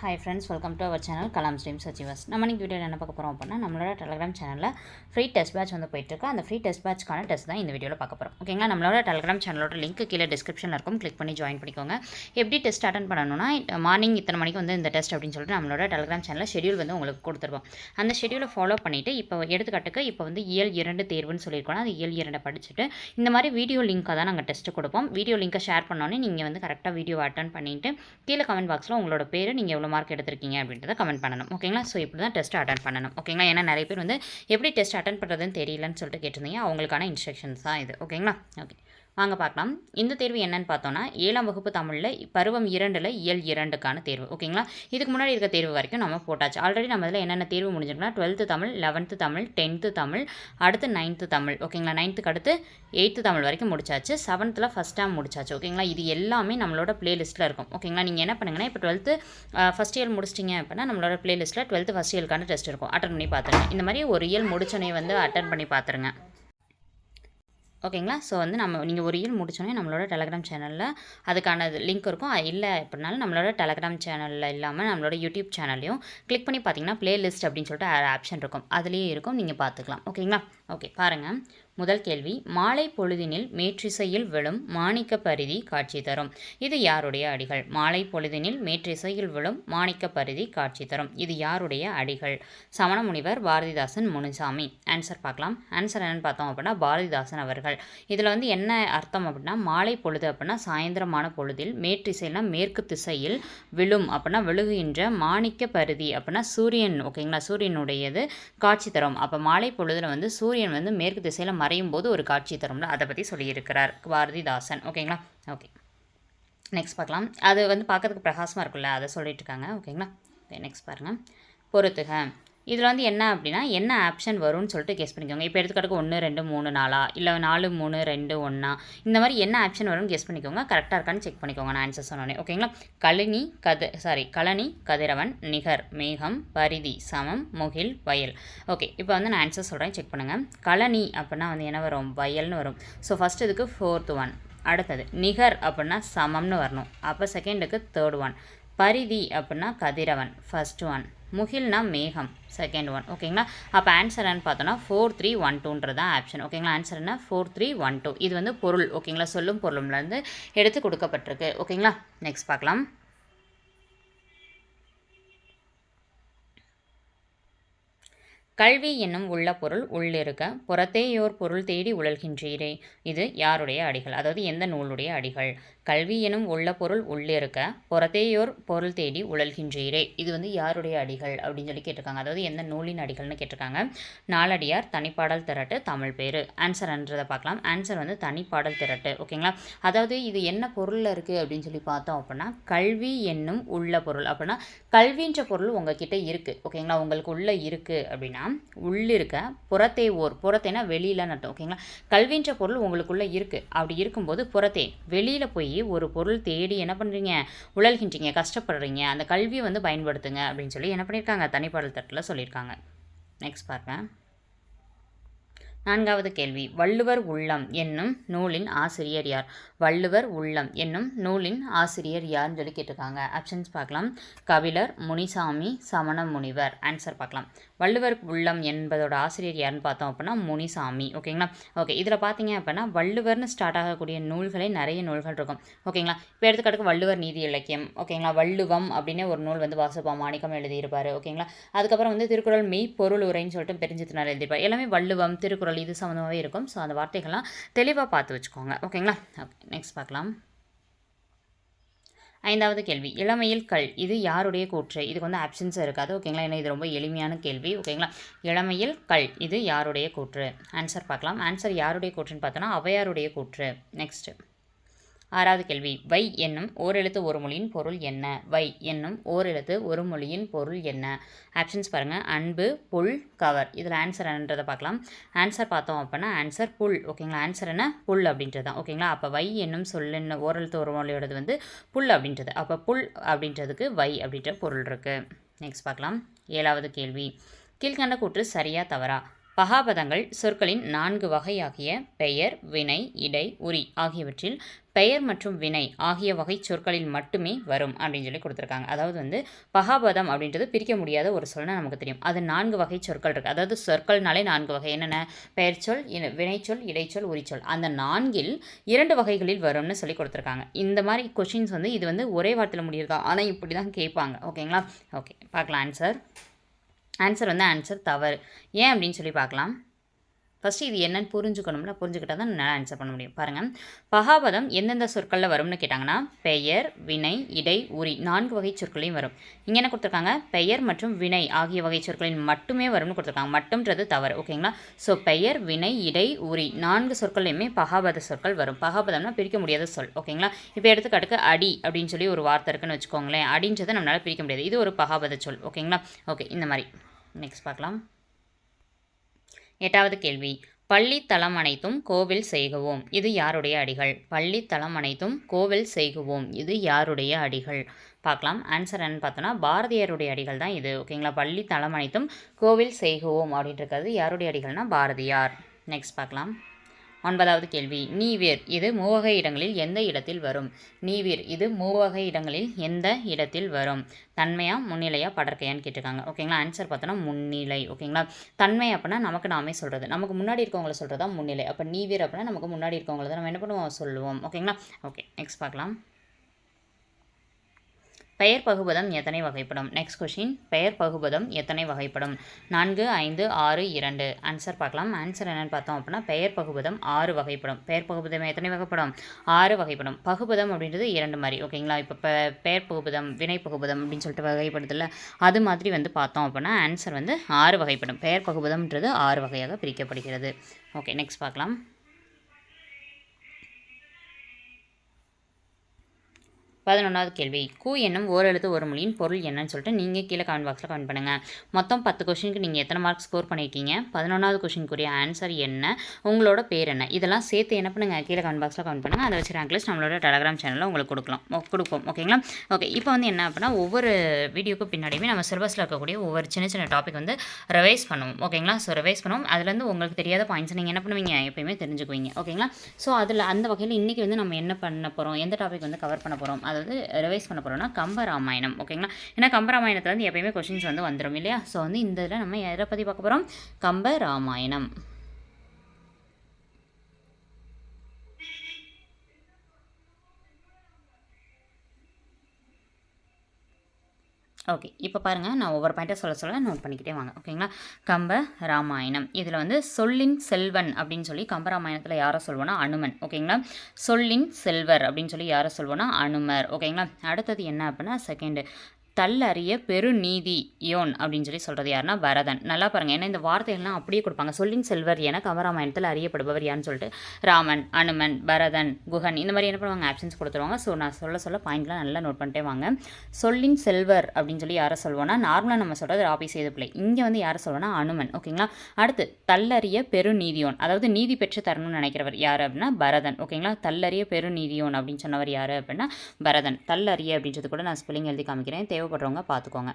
Hi friends welcome to our channel Kalam stream சச்சிவாஸ் நம்ம இன்றைக்கி வீடியோவில் என்ன பார்க்க போகிறோம் அப்படின்னா நம்மளோட டெலிகிராம் சேனலில் ஃப்ரீ டெஸ்ட் பேட்ச் வந்து போயிட்டுருக்கு அந்த ஃப்ரீ டெஸ்ட் பேட்ச்க்கான டெஸ்ட் தான் இந்த வீடியோவில் பார்க்க போகிறோம் ஓகேங்களா நம்மளோட டெலிகிராம் சேனலோட லிங்க் கீழே டிஸ்கிரிப்ஷனில் இருக்கும். கிளிக் பண்ணி ஜாயின் பண்ணிக்கோங்க. எப்படி டெஸ்ட் அட்டன் பண்ணணும்னா மார்னிங் இத்தனை மணிக்கு வந்து இந்த டெஸ்ட் அப்படின்னு சொல்லிட்டு நம்மளோட டெலிகிராம் சேனலில் ஷெடியூல் வந்து உங்களுக்கு கொடுத்துருவோம். அந்த ஷெடியூலை ஃபாலோ பண்ணிவிட்டு இப்போ எடுத்துக்காட்டுக்கு இப்போ வந்து இயல் இரண்டு தேர்வுன்னு சொல்லியிருக்கோம் அது இயல் இரண்டை படிச்சுட்டு இந்த மாதிரி வீடியோ லிங்க்காக தான் நாங்கள் டெஸ்ட்டு கொடுப்போம். வீடியோ லிங்க்கை ஷேர் பண்ணோன்னே நீங்கள் வந்து கரெக்டாக வீடியோ அட்டன் பண்ணிவிட்டு கீழே கமெண்ட் பாக்ஸில் உங்களோட பேர் நீங்கள் எவ்வளோ மார்க் எடுத்திருக்கீங்க அப்படின்றத கமெண்ட் பண்ணணும். ஓகேங்களா ஸோ இப்படி தான் டெஸ்ட் அட்டன் பண்ணணும். ஓகேங்களா ஏன்னா நிறைய பேர் வந்து எப்படி டெஸ்ட் அட்டன் பண்ணுறதுன்னு தெரியலன்னு சொல்லிட்டு கேட்டிருந்தீங்க. அவங்களுக்கான இன்ஸ்ட்ரக்ஷன்ஸ் தான் இது. ஓகேங்களா ஓகே வாங்க பார்க்கலாம். இந்த தேர்வு என்னன்னு பார்த்தோன்னா ஏழாம் வகுப்பு தமிழில் பருவம் இரண்டில் இயல் இரண்டுக்கான தேர்வு. ஓகேங்களா? இதுக்கு முன்னாடி இருக்க தேர்வு வரைக்கும் நம்ம போட்டாச்சு. ஆல்ரெடி நம்ம இதில் என்னென்ன தேர்வு முடிஞ்சிருக்குன்னா twelfth Tamil eleventh Tamil tenth Tamil அடுத்து நைன்த்து தமிழ். ஓகேங்களா? நைன்த்துக்கு அடுத்து எயித்து தமிழ் வரைக்கும் முடிச்சாச்சு. செவன்த்தில் ஃபஸ்ட் டேம் முடிச்சாச்சு. ஓகேங்களா? இது எல்லாமே நம்மளோட பிளேலிஸ்ட்டில் இருக்கும். ஓகேங்களா? நீங்கள் என்ன பண்ணுங்கன்னா இப்போ டுவெல்த்து ஃபஸ்ட் இயர் முடிச்சிட்டிங்க அப்படின்னா நம்மளோட பிளேலிஸ்ட்டில் டுவெல்த்து ஃபஸ்ட் இயர்க்கான டெஸ்ட் இருக்கும். அட்டன் பண்ணி பார்த்துருங்க இந்த மாதிரி ஒரு இயல் முடிச்சோன்னே வந்து அட்டன் பண்ணி பார்த்துருங்க ஓகேங்களா? ஸோ வந்து நம்ம நீங்கள் ஒரு இயல் முடிச்சோன்னே நம்மளோட டெலகிராம் சேனலில் அதுக்கான லிங்க் இருக்கும். இல்லை அப்படின்னாலும் நம்மளோட டெலகிராம் சேனலில் இல்லாமல் நம்மளோட யூடியூப் சேனல்லையும் கிளிக் பண்ணி பார்த்தீங்கன்னா ப்ளேலிஸ்ட் அப்படின்னு சொல்லிட்டு ஆப்ஷன் இருக்கும். அதுலேயே இருக்கும். நீங்கள் பார்த்துக்கலாம். ஓகேங்களா? ஓகே பாருங்கள் முதல் கேள்வி மாலை பொழுதினில் மேற்றிசையில் விழும் மாணிக்க பரிதி காட்சி தரும். இது யாருடைய அடிகள்? மாலை பொழுதினில் மேற்றிசையில் விழும் மாணிக்க பரிதி காட்சி தரும். இது யாருடைய அடிகள்? சமண முனிவர் பாரதிதாசன் முனுசாமி. ஆன்சர் பார்க்கலாம். ஆன்சர் என்னன்னு பார்த்தோம் அப்படின்னா பாரதிதாசன் அவர்கள். இதில் வந்து என்ன அர்த்தம் அப்படின்னா மாலை பொழுது அப்படின்னா சாயந்தரமான பொழுதில் மேற்றிசைனா மேற்கு திசையில் விழும் அப்படின்னா விழுகின்ற மாணிக்க பரிதி அப்படின்னா சூரியன் ஓகேங்களா சூரியனுடையது காட்சி தரும். அப்போ மாலை பொழுதில் வந்து சூரியன் வந்து மேற்கு திசையில் மறையும் போது ஒரு காட்சி தரும்ல அதை பற்றி சொல்லியிருக்கிறார் பாரதிதாசன் ஓகேங்களா? ஓகே. நெக்ஸ்ட் பார்க்கலாம். அது வந்து பார்க்கறதுக்கு பிரகாசமாக இருக்குல்ல அதை சொல்லிட்டு இருக்காங்க. ஓகேங்களா? ஓகே நெக்ஸ்ட் பாருங்கள் பொறுத்துக இதில் வந்து என்ன அப்படின்னா என்ன ஆப்ஷன் வரும்னு சொல்லிட்டு கெஸ் பண்ணிக்கோங்க. இப்போ எடுத்துக்காட்டுக்கு ஒன்று ரெண்டு மூணு நாலா? இல்லை நாலு மூணு ரெண்டு ஒன்றா இந்த மாதிரி என்ன ஆப்ஷன் வரும்னு கெஸ் பண்ணிக்கோங்க. கரெக்டாக இருக்கான்னு செக் பண்ணிக்கோங்க நான் ஆன்சர் சொன்னோன்னே ஓகேங்களா கழனி கத சாரி கழனி கதிரவன் நிகர் மேகம் பரிதி சமம் முகில் வயல். ஓகே இப்போ வந்து நான் ஆன்சர் சொல்கிறேன் செக் பண்ணுங்கள் கழனி அப்படின்னா வந்து என்ன வரும்? வயல்னு வரும். ஸோ ஃபஸ்ட் இதுக்கு ஃபோர்த் ஒன் அடுத்தது நிகர் அப்படின்னா சமம்னு வரணும். அப்போ செகண்டுக்கு தேர்ட் ஒன் பரிதி அப்படின்னா கதிரவன் ஃபஸ்ட் ஒன் முகில்னா மேகம் செகண்ட் ஒன் ஓகேங்களா அப்போ ஆன்சர் என்னன்னு பார்த்தோன்னா ஃபோர் த்ரீ ஒன் டூன்றது தான் ஆப்ஷன் ஓகேங்களா ஆன்சர் என்ன? ஃபோர் த்ரீ ஒன் டூ இது வந்து பொருள். ஓகேங்களா சொல்லும் பொருளும்லேருந்து எடுத்து கொடுக்கப்பட்டிருக்கு. ஓகேங்களா நெக்ஸ்ட் பார்க்கலாம். கல்வி என்னும் உள்ள பொருள் உள்ளிருக்க புறத்தேயோர் பொருள் தேடி உழல்கின்றீரே. இது யாருடைய அடிகள்? அதாவது எந்த நூலுடைய அடிகள்? கல்வி எனும் உள்ள பொருள் உள்ளிருக்க புறத்தேயோர் பொருள் தேடி உழல்கின்றீரே. இது வந்து யாருடைய அடிகள்? அப்படின்னு சொல்லி கேட்டிருக்காங்க. அதாவது எந்த நூலின் அடிகள்னு கேட்டிருக்காங்க. நாலடியார் தனிப்பாடல் திரட்டு தமிழ் பேர். ஆன்சர்ன்றதை பார்க்கலாம். ஆன்சர் வந்து தனிப்பாடல் திரட்டு. ஓகேங்களா அதாவது இது என்ன பொருளில் இருக்குது அப்படின்னு சொல்லி பார்த்தோம் அப்படின்னா கல்வி என்னும் உள்ள பொருள். அப்படின்னா கல்வின்ற பொருள் உங்ககிட்ட இருக்குது ஓகேங்களா உங்களுக்கு உள்ளே இருக்குது அப்படின்னா உள்ளிருக்க புறத்தே ஓர் புறத்தேனா வெளியில் நட்டோம் ஓகேங்களா கல்வின்ற பொருள் உங்களுக்குள்ளே இருக்குது அப்படி இருக்கும்போது புறத்தே வெளியில் போய் ஒரு பொருள் தேடி என்ன பண்ணுறீங்க உழல்கின்றீங்க கஷ்டப்படுறீங்க அந்த கல்வியை வந்து பயன்படுத்துங்க அப்படின்னு சொல்லி என்ன பண்ணியிருக்காங்க தனிப்பாடல் தட்டில் சொல்லியிருக்காங்க நெக்ஸ்ட் பாருங்கள் நான்காவது கேள்வி. வள்ளுவர் உள்ளம் என்னும் நூலின் ஆசிரியர் யார்? வள்ளுவர் உள்ளம் என்னும் நூலின் ஆசிரியர் யார்னு சொல்லி கேட்டிருக்காங்க. ஆப்ஷன்ஸ் பார்க்கலாம். கபிலர் முனிசாமி சமண முனிவர். ஆன்சர் பார்க்கலாம். வள்ளுவர் உள்ளம் என்பதோட ஆசிரியர் யாருன்னு பார்த்தோம் அப்படின்னா முனிசாமி. ஓகேங்களா? ஓகே இதில் பார்த்தீங்க அப்படின்னா வள்ளுவர்னு ஸ்டார்ட் ஆகக்கூடிய நூல்களே நிறைய நூல்கள் இருக்கும். ஓகேங்களா? இப்போ எடுத்துக்காட்டுக்கு வள்ளுவர் நீதி இலக்கியம். ஓகேங்களா? வள்ளுவம் அப்படின்னு ஒரு நூல் வந்து வாசப்பா மாணிக்கம் எழுதியிருப்பார். ஓகேங்களா? அதுக்கப்புறம் வந்து திருக்குறள் மெய் பொருள் உரைன்னு சொல்லிட்டு பெருஞ்சித்தினால் எழுதியிருப்பார். எல்லாமே வள்ளுவம் திருக்குறள் இது சம்மந்தமாகவே இருக்கும். ஸோ அந்த வார்த்தைகள்லாம் தெளிவாக பார்த்து வச்சுக்கோங்க. ஓகேங்களா? ஓகே நெக்ஸ்ட் பார்க்கலாம். ஐந்தாவது கேள்வி. இளமையில் கல் இது யாருடைய கூற்று? இதுக்கு வந்து ஆப்ஷன்ஸ் இருக்காது. ஓகேங்களா? ஏன்னா இது ரொம்ப எளிமையான கேள்வி. ஓகேங்களா? இளமையில் கல் இது யாருடைய கூற்று? ஆன்சர் பார்க்கலாம். ஆன்சர் யாருடைய கூற்றுன்னு பார்த்தோன்னா அவையாருடைய கூற்று. நெக்ஸ்ட்டு ஆறாவது கேள்வி. வை என்னும் ஓரெழுத்து ஒரு மொழியின் பொருள் என்ன? வை என்னும் ஓரெழுத்து ஒரு மொழியின் பொருள் என்ன? ஆப்ஷன்ஸ் பாருங்கள் அன்பு புல் கவர். இதில் ஆன்சர் என்னன்றதை பார்க்கலாம். ஆன்சர் பார்த்தோம் அப்படின்னா ஆன்சர் புல். ஓகேங்களா ஆன்சர் என்ன? புல் அப்படின்றது தான். ஓகேங்களா அப்போ வை என்னும் சொல்லுன்னு ஓரெழுத்து ஒரு மொழியோடது வந்து புல் அப்படின்றது. அப்போ புல் அப்படின்றதுக்கு வை அப்படின்ற பொருள் இருக்குது நெக்ஸ்ட் பார்க்கலாம். ஏழாவது கேள்வி. கீழ்கண்ட கூற்று சரியா தவறா? பகாபதங்கள் சொற்களின் நான்கு வகையாகிய பெயர் வினை இடை உரி ஆகியவற்றில் பெயர் மற்றும் வினை ஆகிய வகை சொற்களில் மட்டுமே வரும் அப்படின்னு சொல்லி கொடுத்துருக்காங்க. அதாவது வந்து பகாபதம் அப்படின்றது பிரிக்க முடியாத ஒரு சொல்னா நமக்கு தெரியும். அது நான்கு வகை சொற்கள் இருக்குது அதாவது சொற்கள்னாலே நான்கு வகை. என்னென்ன? பெயர் சொல் வினைச்சொல் இடைச்சொல் உரிச்சொல் அந்த நான்கில் இரண்டு வகைகளில் வரும்னு சொல்லி கொடுத்துருக்காங்க. இந்த மாதிரி கொஷின்ஸ் வந்து இது வந்து ஒரே வார்த்தையில் முடியிருக்கா ஆனால் இப்படி தான் கேட்பாங்க. ஓகேங்களா? ஓகே பார்க்கலாம் ஆன்சர் ஆன்சர் வந்து ஆன்சர் தவறு. ஏன் அப்படின்னு சொல்லி பார்க்கலாம். ஃபஸ்ட்டு இது என்னன்னு புரிஞ்சுக்கணும்ல புரிஞ்சுக்கிட்டால் தான் நல்லா ஆன்சர் பண்ண முடியும். பாருங்கள் பகாபதம் எந்தெந்த சொற்களில் வரும்னு கேட்டாங்கன்னா பெயர் வினை இடை உரி நான்கு வகை சொற்களையும் வரும். இங்கே என்ன கொடுத்துருக்காங்க? பெயர் மற்றும் வினை ஆகிய வகை சொற்களின் மட்டுமே வரும்னு கொடுத்துருக்காங்க. மட்டும்ன்றது தவறு ஓகேங்களா ஸோ பெயர் வினை இடை உரி நான்கு சொற்கள்லையுமே பகாபத சொற்கள் வரும். பகாபதம்னா பிரிக்க முடியாத சொல் ஓகேங்களா இப்போ எடுத்துக்காட்டுக்கு அடி அப்படின்னு சொல்லி ஒரு வார்த்தை இருக்குன்னு வச்சுக்கோங்களேன். அடின்றதை நம்மளால் பிரிக்க முடியாது. இது ஒரு பகாபத சொல் ஓகேங்களா ஓகே இந்த மாதிரி. நெக்ஸ்ட் பார்க்கலாம். எட்டாவது கேள்வி. பள்ளி தளம் அனைத்தும் கோவில் செய்குவோம். இது யாருடைய அடிகள்? பள்ளி தளம் அனைத்தும் கோவில் செய்குவோம். இது யாருடைய அடிகள்? பார்க்கலாம். ஆன்சர் என்னன்னு பார்த்தோன்னா பாரதியாருடைய அடிகள் தான் இது. ஓகேங்களா பள்ளி தலம் அனைத்தும் கோவில் செய்குவோம் அப்படின்ட்டு இருக்கிறது யாருடைய அடிகள்னா பாரதியார். நெக்ஸ்ட் பார்க்கலாம். ஒன்பதாவது கேள்வி. நீவீர் இது மூவகை இடங்களில் எந்த இடத்தில் வரும்? நீவீர் இது மூவகை இடங்களில் எந்த இடத்தில் வரும்? தன்மையா முன்னிலையா படற்கையான்னு கேட்டிருக்காங்க. ஓகேங்களா? ஆன்சர் பார்த்தோன்னா முன்னிலை. ஓகேங்களா? தன்மை அப்படின்னா நமக்கு நாமே சொல்கிறது நமக்கு முன்னாடி இருக்கவங்கள சொல்கிறது தான் முன்னிலை. அப்போ நீவீர் அப்படின்னா நமக்கு முன்னாடி இருக்கவங்கள தான் நம்ம என்ன பண்ணுவோம்? சொல்லுவோம். ஓகேங்களா? ஓகே நெக்ஸ்ட் பார்க்கலாம். பெயர் பகுபதம் எத்தனை வகைப்படும்? நெக்ஸ்ட் கொஷின் பெயர் பகுபதம் எத்தனை வகைப்படும்? நான்கு ஐந்து ஆறு இரண்டு. ஆன்சர் பார்க்கலாம். ஆன்சர் என்னென்னு பார்த்தோம் அப்படின்னா பெயர் பகுபதம் ஆறு வகைப்படும். பெயர் பகுபதம் எத்தனை வகைப்படும்? ஆறு வகைப்படும். பகுபதம் அப்படின்றது இரண்டு மாதிரி ஓகேங்களா இப்போ பெயர் பகுபதம் வினை பகுபதம் அப்படின்னு சொல்லிட்டு வகைப்படுதில்ல அது மாதிரி வந்து பார்த்தோம் அப்படின்னா ஆன்சர் வந்து ஆறு வகைப்படும். பெயர் பகுபதம்ன்றது ஆறு வகையாக பிரிக்கப்படுகிறது. ஓகே நெக்ஸ்ட் பார்க்கலாம். பதினொன்றாவது கேள்வி. கூ என்னும் ஓரெழுத்து ஒரு மொழியின் பொருள் என்னன்னு சொல்லிட்டு நீங்கள் கீழே கமெண்ட் பாக்ஸில் கமெண்ட் பண்ணுங்கள் மொத்தம் பத்து கொஷினுக்கு நீங்கள் எத்தனை மார்க் ஸ்கோர் பண்ணியிருக்கீங்க பதினொன்றாவது கொஷினுக்குரிய ஆன்சர் என்ன? உங்களோட பேர் என்ன? இதெல்லாம் சேர்த்து என்ன பண்ணுங்கள் கீழே கமெண்ட் பாக்ஸில் கமெண்ட் பண்ணுங்கள் அதை வச்சு ரேங்க் லிஸ்ட் நம்மளோட டெலகிராம் சேனலில் உங்களுக்கு கொடுக்கலாம். கொடுப்போம். ஓகேங்களா ஓகே இப்போ வந்து என்ன அப்படின்னா ஒவ்வொரு வீடியோக்கு பின்னாடியுமே நம்ம சிலபஸில் இருக்கக்கூடிய ஒவ்வொரு சின்ன சின்ன டாபிக் வந்து ரிவைஸ் பண்ணுவோம். ஓகேங்களா ஸோ ரிவைஸ் பண்ணுவோம். அதுலேருந்து உங்களுக்கு தெரியாத பாயிண்ட்ஸ் நீங்கள் என்ன பண்ணுவீங்க? எப்பயுமே தெரிஞ்சுக்குவீங்க. ஓகேங்களா ஸோ அதில் அந்த வகையில் இன்றைக்கி வந்து நம்ம என்ன பண்ண போகிறோம் எந்த டாபிக் வந்து கவர் பண்ண போகிறோம் அதாவது ரிவைஸ் பண்ண போகிறோம்னா கம்பராமாயணம் ஓகேங்களா ஏன்னா கம்பராமாயணத்தில் வந்து எப்பயுமே கொஷின்ஸ் வந்து வந்துடும் இல்லையா? ஸோ வந்து இந்த இதில் நம்ம எதை பற்றி பார்க்க போகிறோம் கம்பராமாயணம் ஓகே இப்போ பாருங்கள் நான் ஒவ்வொரு பாயிண்ட்டை சொல்ல சொல்ல நோட் பண்ணிக்கிட்டே வாங்க. ஓகேங்களா கம்ப ராமாயணம். இதில் வந்து சொல்லின் செல்வன் அப்படின்னு சொல்லி கம்பராமாயணத்தில் யாரை சொல்வோன்னா அனுமன். ஓகேங்களா சொல்லின் செல்வர் அப்படின்னு சொல்லி யாரை சொல்வோன்னா அனுமர். ஓகேங்களா அடுத்தது என்ன அப்படின்னா செகண்டு தள்ளறிய பெருநீதி யோன் அப்படின்னு சொல்லி சொல்கிறது யாருன்னா பரதன் நல்லா பாருங்கள் ஏன்னா இந்த வார்த்தைகள்லாம் அப்படியே கொடுப்பாங்க. சொல்லின் செல்வர் என கவராமாயணத்தில் அறியப்படுபவர் யாருன்னு சொல்லிட்டு ராமன் அனுமன் பரதன் குகன் இந்த மாதிரி என்ன பண்ணுவாங்க? ஆப்ஷன்ஸ் கொடுத்துருவாங்க. ஸோ நான் சொல்ல சொல்ல பாயிண்ட்லாம் நல்லா நோட் பண்ணிட்டே வாங்க. சொல்லின் செல்வர் அப்படின்னு சொல்லி யாரை சொல்வோன்னா நார்மலாக நம்ம சொல்கிறது ராபி செய்த பிள்ளை இங்கே வந்து யாரை சொல்லுவோன்னா அனுமன். ஓகேங்களா அடுத்து தள்ளறிய பெருநீதியோன். அதாவது நீதி பெற்று தரணும்னு நினைக்கிறவர் யார் அப்படின்னா பரதன் ஓகேங்களா தள்ளறிய பெருநீதியோன் அப்படின்னு சொன்னவர் யார் அப்படின்னா பரதன் தள்ளறிய அப்படின்றது கூட நான் ஸ்பெல்லிங் எழுதி காமிக்கிறேன். தேவை தேவைப்படுறவங்க பார்த்துக்கோங்க.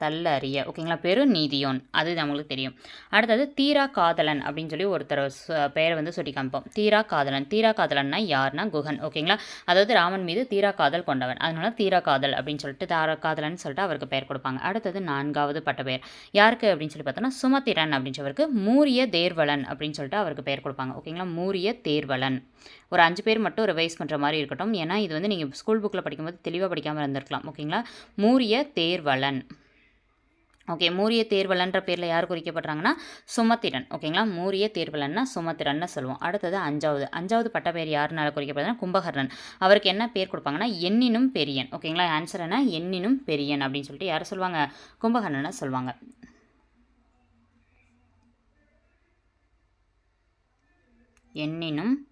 தள்ளறிய ஓகேங்களா பெரு நீதியோன். அது நம்மளுக்கு தெரியும். அடுத்தது தீரா காதலன் அப்படின்னு சொல்லி ஒருத்தர் ச- பெயரை வந்து சொல்லி காமிப்போம். தீரா காதலன். தீரா காதலன்னா யாருன்னா குகன் ஓகேங்களா அதாவது ராமன் மீது தீரா காதல் கொண்டவன். அதனால தீரா காதல் அப்படின்னு சொல்லிட்டு தாரா காதலன் சொல்லிட்டு அவருக்கு பெயர் கொடுப்பாங்க. அடுத்தது நான்காவது பட்ட பெயர் யாருக்கு அப்படின்னு சொல்லி பார்த்தோன்னா சுமத்திரன் அப்படின்னு சொல்லவருக்கு மூரிய தேர்வலன் அப்படின்னு சொல்லிட்டு அவருக்கு பெயர் கொடுப்பாங்க. ஓகேங்களா மூரிய தேர்வலன். ஒரு அஞ்சு பேர் மட்டும் ரிவைஸ் பண்ணுற மாதிரி இருக்கட்டும். ஏன்னா இது வந்து நீங்கள் ஸ்கூல் புக்கில் படிக்கும்போது தெளிவாக படிக்காமல் இருந்திருக்கலாம். ஓகேங்களா மூரிய தேர்வலன். ஓகே மூரிய தேர்வலன்ற பேரில் யார் குறிக்கப்படுறாங்கன்னா? சுமத்திரன் ஓகேங்களா மூரிய தேர்வலன்னா சுமத்திரன்னு சொல்லுவோம். அடுத்தது அஞ்சாவது. அஞ்சாவது பட்ட பேர் யாருனால குறிக்கப்படுதுன்னா? கும்பகர்ணன். அவருக்கு என்ன பேர் கொடுப்பாங்கன்னா? எண்ணினும் பெரியன். ஓகேங்களா ஆன்சர் என்ன? எண்ணினும் பெரியன் அப்படின்னு சொல்லிட்டு யாரை சொல்லுவாங்க? கும்பகர்ணனை சொல்லுவாங்க. எண்ணினும்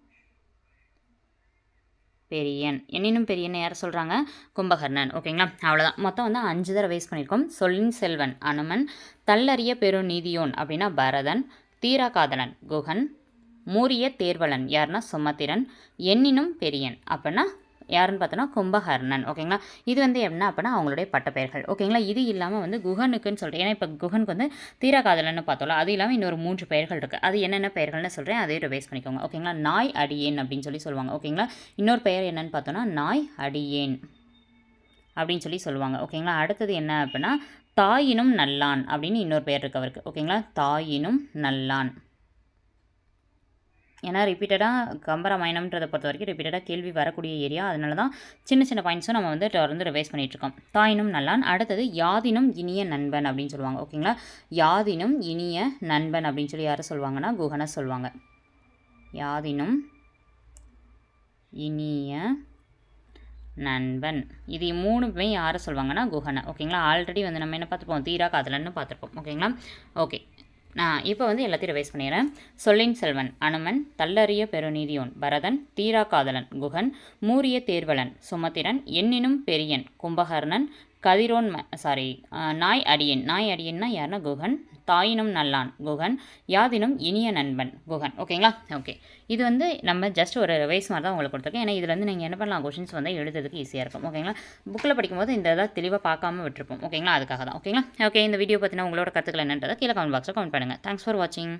பெரியன். எண்ணினும் பெரியன் யார் சொல்கிறாங்க கும்பகர்ணன். ஓகேங்களா? அவ்வளோதான் மொத்தம் வந்து அஞ்சு தடவை வேஸ்ட் பண்ணியிருக்கோம். சொல்லின் செல்வன் அனுமன் தள்ளறிய பெரு நீதியோன் அப்படின்னா பரதன் தீராகாதலன் குகன் மூரிய தேர்வலன். யாருன்னா சுமத்திரன். எண்ணினும் பெரியன். அப்படின்னா யாருன்னு பார்த்தோன்னா கும்பகர்ணன் ஓகேங்களா? இது வந்து என்ன அப்படின்னா அவங்களுடைய பட்டப்பெயர்கள். ஓகேங்களா? இது இல்லாமல் வந்து குகனுக்குன்னு சொல்கிறேன் ஏன்னா இப்போ குகனுக்கு வந்து தீராகாதலன்னு பார்த்தோம்ல அது இல்லாமல் இன்னொரு மூன்று பெயர்கள் இருக்குது அது என்னென்ன பெயர்கள்னு சொல்கிறேன் அதையும் ரிவைஸ் பண்ணிக்கோங்க. ஓகேங்களா? நாய் அடியேன் அப்படின்னு சொல்லி சொல்லுவாங்க. ஓகேங்களா? இன்னொரு பெயர் என்னன்னு பார்த்தோன்னா நாய் அடியேன் அப்படின்னு சொல்லி சொல்லுவாங்க. ஓகேங்களா? அடுத்தது என்ன அப்படின்னா தாயினும் நல்லான் அப்படின்னு இன்னொரு பெயர் இருக்கு அவருக்கு. ஓகேங்களா? தாயினும் நல்லான். ஏன்னா ரிப்பீட்டடாக கம்பராமாயணம்ன்றதை பொறுத்த வரைக்கும் ரிப்பீட்டடாக கேள்வி வரக்கூடிய ஏரியா. அதனால தான் சின்ன சின்ன பாயிண்ட்ஸும் நம்ம வந்து தொடர்ந்து ரிவைஸ் பண்ணிகிட்ருக்கோம் தாயினும் நல்லான் அடுத்தது யாதினும் இனிய நண்பன் அப்படின்னு சொல்லுவாங்க. ஓகேங்களா யாதினும் இனிய நண்பன் அப்படின்னு சொல்லி யாரை சொல்லுவாங்கன்னா குகனை சொல்லுவாங்க. யாதினும் இனிய நண்பன். இது மூணுமே யாரை சொல்லுவாங்கன்னா குஹனை ஓகேங்களா ஆல்ரெடி வந்து நம்ம என்ன பார்த்துப்போம்? தீரா காதலன்னு பார்த்துருப்போம். ஓகேங்களா ஓகே நான் இப்போ வந்து எல்லாத்தையும் ரிவைஸ் பண்ணிடுறேன். சொல்லின் செல்வன் அனுமன் தள்ளறிய பெருநீதியோன் பரதன் தீரா காதலன் குகன் மூரிய தேர்வலன் சுமத்திரன் எண்ணினும் பெரியன் கும்பகர்ணன் கதிரோன் சாரி நாய் அடியன் நாய் அடியன்னா யாருன்னா குகன்? தாயினும் நல்லான். குகன். யாதினும் இனிய நண்பன். குகன். ஓகேங்களா? ஓகே. இது வந்து நம்ம ஜஸ்ட் ஒரு ரிவைஸ் மாதிரி தான் உங்களுக்கு கொடுத்துருக்கேன். ஏன்னா இதில் வந்து நீங்கள் என்ன பண்ணலாம்? கொஷின்ஸ் வந்து எழுதுறதுக்கு ஈஸியாக இருக்கும். ஓகேங்களா? புக்கில் படிக்கும்போது இந்த இதை தெளிவாக பார்க்காம விட்டுருப்போம். ஓகேங்களா? அதுக்காக தான் ஓகேங்களா? ஓகே இந்த வீடியோ பற்றின உங்களோட கற்றுக்கல என்னன்றதை கீழே கமெண்ட் பாக்ஸில் கமெண்ட் பண்ணுங்கள் தேங்க்ஸ் ஃபார் வாட்சிங்